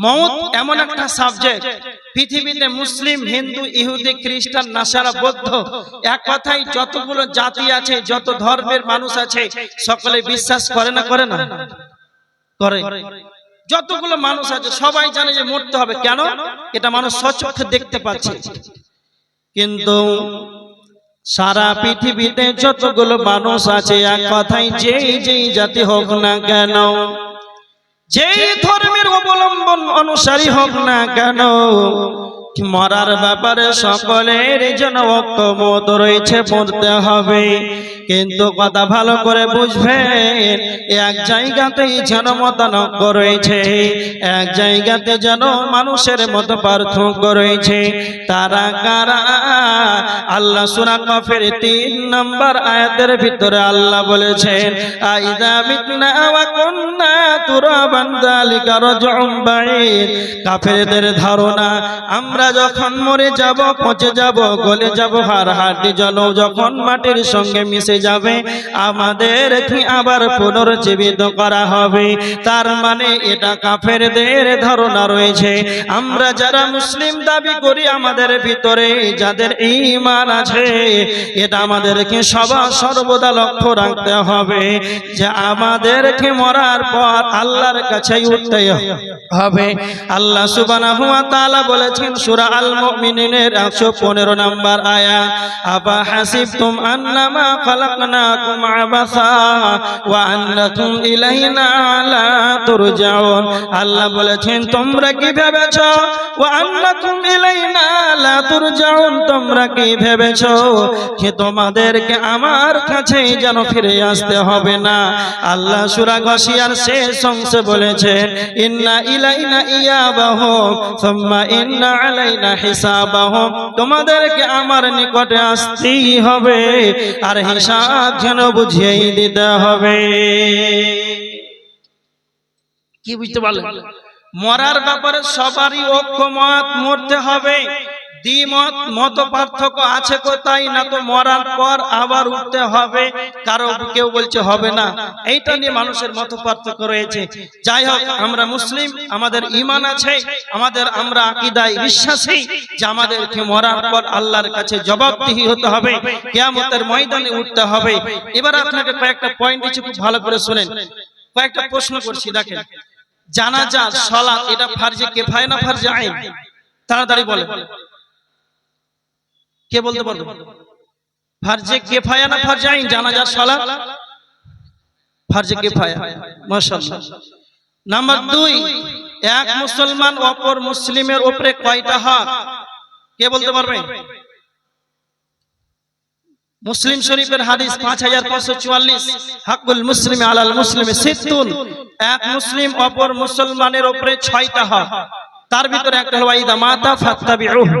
মৌত এমন একটা সাবজেক্ট পৃথিবীতে মুসলিম হিন্দু ইহুদি খ্রিস্টান নাসারা বৌদ্ধ এক কথাই যতগুলো জাতি আছে যত ধর্মের মানুষ আছে সকলে বিশ্বাস করে না করে না। করে যতগুলো মানুষ আছে সবাই জানে যে মরতে হবে। কেন? এটা মানুষ সচক্ষে দেখতে পাচ্ছে। কিন্তু সারা পৃথিবীতে যতগুলো মানুষ আছে এক কথাই যেই যেই জাতি হোক না কেন যেই ধর্মের অবলম্বন অনুসারী হোক না কেন মরার ব্যাপারে সকলের যেন ঐক্যমত রয়েছে পড়তে হবে। কিন্তু কথা ভালো করে বুঝবেন, এক জায়গাতেই যেন মতানক্য রয়েছে, এক জায়গাতে যেন মানুষের মতো পার্থক্য রয়েছে। তারা কারা? আল্লাহ সুরান মাফের তিন নম্বর আয়াতের ভিতরে আল্লাহ বলেছেন, আইদা মিতনা ওয়া কুন্না তুরাবান যালিকা রাজউম কাফেরদের ধারণা, আমরা যখন মরে যাব, পচে যাব, গলে যাব হার হাড্ডি জল যখন মাটির সঙ্গে মিশে যাবে। আমাদের কি আবার পুনর্জীবিত করা হবে। তার মানে এটা কাফেরদের ধারণা রয়েছে। আমরা যারা মুসলিম দাবি করি আমাদের ভিতরে যাদের ঈমান আছে, এটা আমাদেরকে সবার সর্বদা লক্ষ্য রাখতে হবে যে আমাদেরকে মরার পর আল্লাহর কাছে উঠতে হবে। আল্লাহ সুবহানাহু ওয়া তাআলা বলেছেন, সূরা আল মুমিনিনের 115 নম্বর আয়াত আবা হাসিবতুম আন্নামা খালাকনাকুম আবাসা ওয়া আন্নাকুম ইলাইনা লা তুরজাউন আল্লাহ বলেছেন, তোমরা কি ভেবেছো? ওয়া আন্নাকুম ইলাইনা লা তুরজাউন তোমরা কি ভেবেছো যে তোমাদেরকে আমার কাছেই যেন ফিরে আসতে হবে না? আল্লাহ সূরা গশিয়ার শেষ অংশে বলেছেন, ইন্না ইলাইনা ইয়াবাহুম, সুম্মা ইন্না আলাইনা হিসাবাহুম তোমাদেরকে আমার নিকটে আসতেই হবে। আর হিসাব যেন বুঝিয়েই দিতে হবে। কি বুঝতে পারলেন? মরার ব্যাপারে সবারই ঐক্যমত মরতে হবে। দ্বিমত মত পার্থক্য আছে কোথায়? না তো মরার পর আবার উঠতে হবে। কারও কেউ বলছে হবে না। এইটা নিয়ে মানুষের মত পার্থক্য রয়েছে। যাই হোক, আমরা মুসলিম, আমাদের ইমান আছে, আমাদের আমরা আকিদায় বিশ্বাসী, যে আমাদেরকে মরার পর আল্লাহর কাছে জবাবদিহি হতে হবে, কেয়ামতের ময়দানে উঠতে হবে। এবার আপনাকে কয়েকটা পয়েন্ট দিচ্ছি, খুব ভালো করে শুনেন। কয়েকটা প্রশ্ন করছি, দেখেন। জানাজা, সালাত, এটা ফারজে কেফায় না ফারজে আইন? তাড়াতাড়ি বলে কে বলতে পারবে? ফারজে কেফায়া না ফারজে আইন জানাজা সালাত? ফারজে কেফায়া। মাশাআল্লাহ। নাম্বার দুই এক মুসলমান অপর মুসলিমের উপরে কয়টা হক কে বলতে পারবে? মুসলিম শরীফের হাদিস পাঁচ হাজার পাঁচশো চুয়াল্লিশ। হাকুল মুসলিম আলাল মুসলিমে সিদ্ধুন এক মুসলিম অপর মুসলমানের উপরে ছয়টা হক তার ভিতরে একটা হলো ইদা মাতা ফাত্তাবিউহু।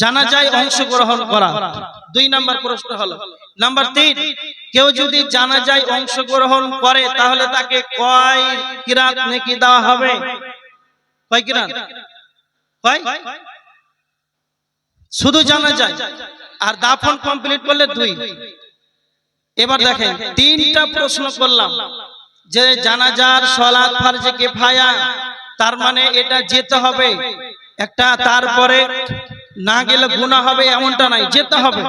জানা যায় অংশগ্রহণ করা। দুই নাম্বার প্রশ্ন হলো, নাম্বার তিন, কেউ যদি জানা যায় অংশগ্রহণ করে, তাহলে তাকে কয় কিরাত নেকি দেওয়া হবে? কয় কিরাত? শুধু জানা যায়, আর দাফন কমপ্লিট করলে দুই। এবার দেখেন, তিনটা প্রশ্ন করলাম, যে জানাজার সলাৎ ফারজে কেফায়া, তার মানে এটা যেতে হবে, একটা তারপরে না গেলে গুনাহ হবে এমনটা নাই, যেতে হবে।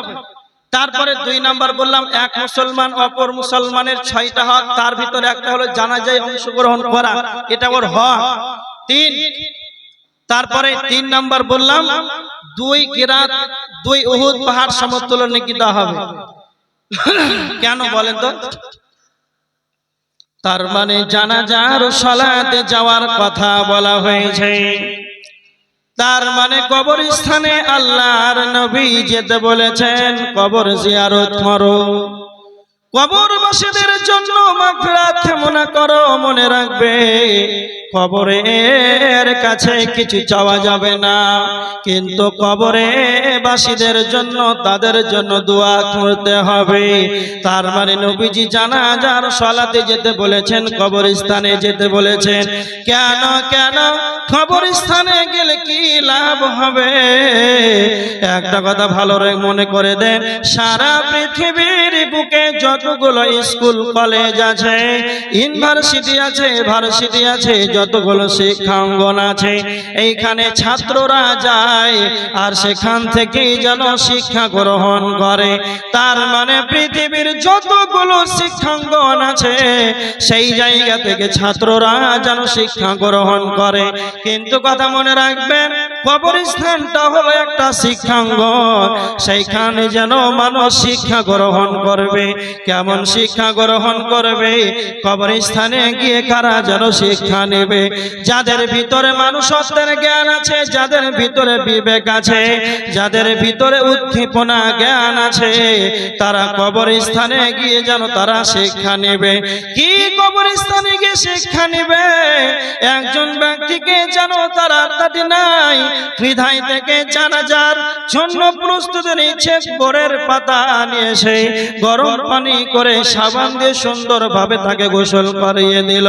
তারপরে দুই নাম্বার বললাম, এক মুসলমান অপর মুসলমানের ছয়টা হক, তার ভিতরে একটা হলো জানাজায় অংশগ্রহণ করা, এটা ওর হক। তিন, তারপরে তিন নাম্বার বললাম, দুই কিরাত, দুই উহুদ পাহাড় সমতুল্য নাকি হবে। কেন বলেন তো? তার মানে জানাজার সলাতে যাওয়ার কথা বলা হয়েছে। তার মানে কবর কবরস্থানে আল্লাহর নবী যেতে বলেছেন, কবর জিয়ারত করো কবরবাসীদের জন্য মাগফিরাত কামনা করো, মনে রাখবে, কবরের কাছে কিছু চাওয়া যাবে না। কিন্তু কবরে বাসীদের জন্য, তাদের জন্য দোয়া করতে হবে। তার মানে নবীজি জানাজার সলাতে যেতে বলেছেন, কবরস্থানে যেতে বলেছেন। কেন কেন? কবরস্থানে গেলে কি লাভ হবে? একটা কথা ভালো মনে করে দেন, সারা পৃথিবীর বুকে যতগুলো স্কুল, কলেজ আছে, ইউনিভার্সিটি আছে, ভার্সিটি আছে, যতগুলো শিক্ষাঙ্গন আছে, এইখানে ছাত্ররা যায় আর সেখান থেকেই যেন শিক্ষা গ্রহণ করে। তার মানে পৃথিবীর যতগুলো শিক্ষাঙ্গন আছে, সেই জায়গা থেকে ছাত্ররা যেন শিক্ষা গ্রহণ করে। কিন্তু কথা মনে রাখবেন, কবরস্থানটা হলো একটা শিক্ষাঙ্গন, সেইখানে যেন মানুষ শিক্ষা গ্রহণ করবে কেমন শিক্ষা গ্রহণ করবে, কবরস্থানে গিয়ে কারা যেন শিক্ষা নেবে? যাদের ভিতরে মানুষত্বের জ্ঞান আছে, যাদের ভিতরে বিবেক আছে, যাদের ভিতরে উদ্দীপনা জ্ঞান আছে, তারা কবরস্থানে গিয়ে যেন তারা শিক্ষা নেবে। কি কবরস্থানে গিয়ে শিক্ষা নেবে। একজন ব্যক্তিকে যেন তার আত্মাটি নাই, হৃদয় থেকে জানাজার জন্য প্রস্তুতি নিচ্ছে বোরের পাতা নিয়ে এসে গরম পানি করে সাবান দিয়ে সুন্দর ভাবে তাকে গোসল করিয়ে দিল।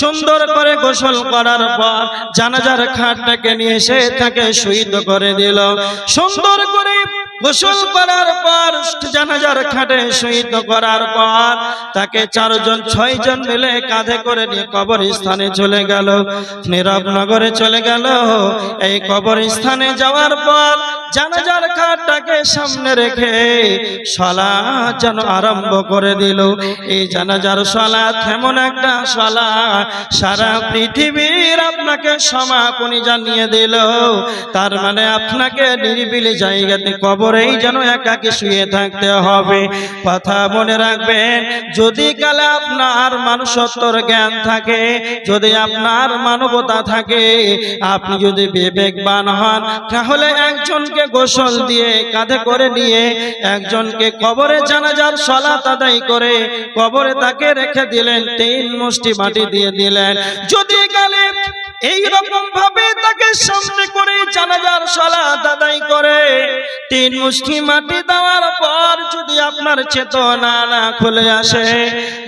সুন্দর করে গোসল করার পর জানাজার খাটটাকে নিয়ে এসে তাকে শহীদ করে দিল। সুন্দর করে গোসল করার পর জানাজার খাটে শহীদ করার পর তাকে চারজন ছয়জন মিলে কাঁধে করে নিয়ে কবর স্থানে চলে গেল। নীরব নগরে চলে গেল। এই কবর স্থানে যাওয়ার পর জানাজার খাটটাকে সামনে রেখে সলা যেন আরম্ভ করে দিল। এই জানাজার সলা এমন একটা সলা। সারা পৃথিবীর আপনাকে সমাপনী জানিয়ে দিল। তার মানে আপনাকে নিরিবিলি জায়গাতে কবরেই যেন একাকে শুয়ে থাকতে হবে। কথা মনে রাখবেন, যদি কালে আপনার মানুষত্বর জ্ঞান থাকে, যদি আপনার মানবতা থাকে, আপনি যদি বিবেকবান হন, তাহলে একজনকে গোসল দিয়ে কাঁধে করে নিয়ে, একজনকে কবরে জানাজার সলা তাদাই করে কবরে তাকে রেখে দিলেন, তিন মুষ্টি মাটি দিয়ে দিলেন। যদি কালে এই রকম ভাবে তাকে সামনে করে জানাজার সলাত আদায় করে। তিন মুষ্টি মাটি দেওয়ার পর যদি আপনার চেতনা না খুলে আসে,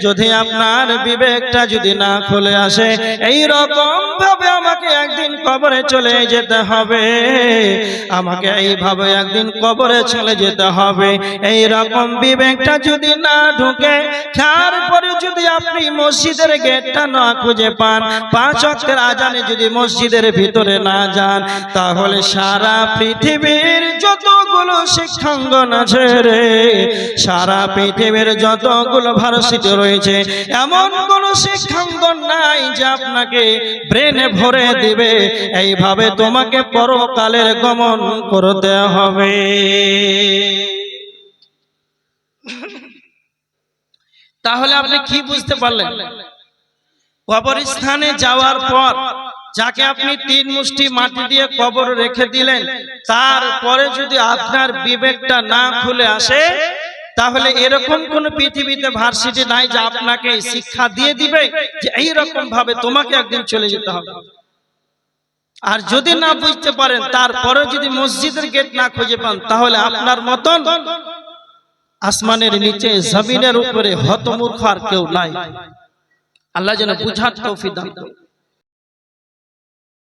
যদি আপনার বিবেকটা যদি না খুলে আসে এই রকম ভাবে আমাকে একদিন কবরে চলে যেতে হবে। আমাকে এইভাবে একদিন কবরে চলে যেতে হবে। এই রকম বিবেকটা যদি না ঢুকে তারপরে যদি আপনি মসজিদের গেটটা না খুঁজে পান, পাঁচ অক্ষের আজানে যদি মসজিদের ভিতরে না যান, তাহলে সারা পৃথিবীর যতগুলো শিক্ষাঙ্গন আছে রে, সারা পৃথিবীর যতগুলো ভার্সিটি রয়েছে, এমন কোন শিক্ষাঙ্গন নাই যে আপনাকে ব্রেনে ভরে দিবে। এইভাবে তোমাকে পরকালের গমন করতে হবে। তাহলে আপনি কি বুঝতে পারলেন? কবরস্থানে যাওয়ার পর যাকে আপনি তিন মুষ্টি মাটি দিয়ে কবর রেখে দিলেন তারপরে যদি আপনার বিবেকটা না খুলে আসে তাহলে এরকম কোন পৃথিবীতে ভার্সিটি নাই যে আপনাকে শিক্ষা দিয়ে দিবে যে এই রকম ভাবে তোমাকে একদিন চলে যেতে হবে। আর যদি না বুঝতে পারেন তারপরে যদি মসজিদের গেট না খুঁজে পান তাহলে আপনার মতন আসমানের নিচে জমিনের উপরে হতমূর্খ আর কেউ নাই। আল্লাহ যেন বুঝার তৌফিক দান করুন।